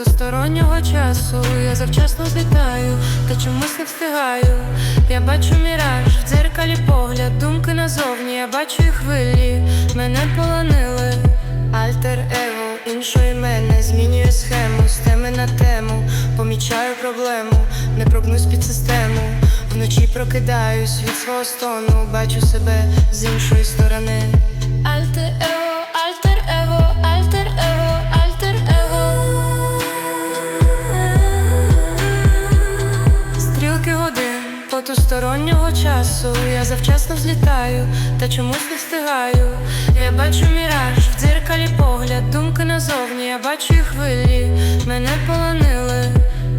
потустороннього часу. Я завчасно злітаю, та чомусь не встигаю. Я бачу міраж, в дзеркалі погляд, думки назовні, я бачу і хвилі, мене полонили. Альтер его, іншої мене змінює схему з теми на тему. Помічаю проблему, не прогнусь під систему. Вночі прокидаюсь від свого стону, бачу себе з іншої потустороннього часу. Я завчасно злітаю, та чомусь не встигаю. Я бачу міраж, в дзеркалі погляд, думки назовні, я бачу і хвилі, мене полонили.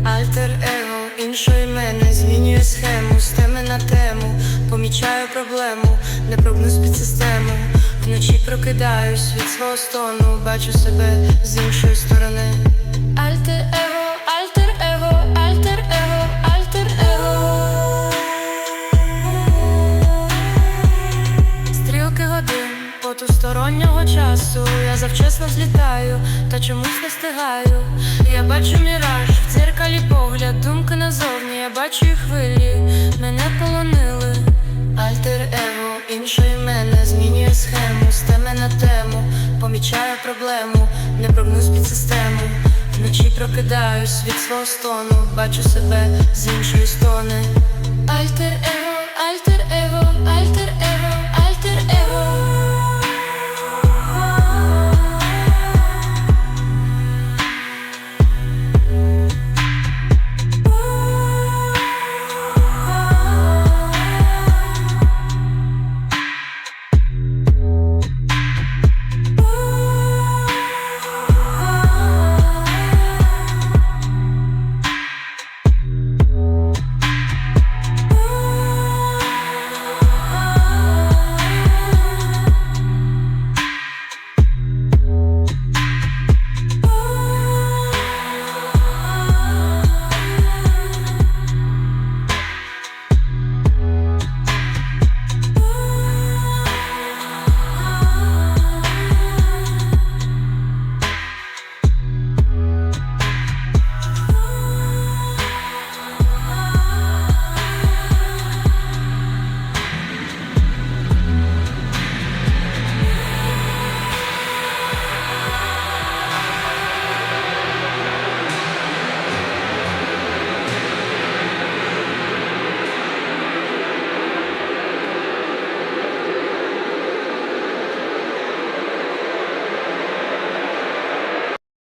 Альтер его, іншої мене змінює схему з теми на тему. Помічаю проблему, не прогнусь під систему. Вночі прокидаюсь від свого стону, бачу себе з потустороннього часу. Я завчасно злітаю, та чомусь не встигаю. Я бачу міраж, в дзеркалі погляд, думки назовні, я бачу і хвилі, мене полонили. Альтер его, іншої мене змінює схему з теми на тему. Помічаю проблему, не прогнусь під систему. Вночі прокидаюсь від свого стону, бачу себе з іншої сторони. Альтер альтер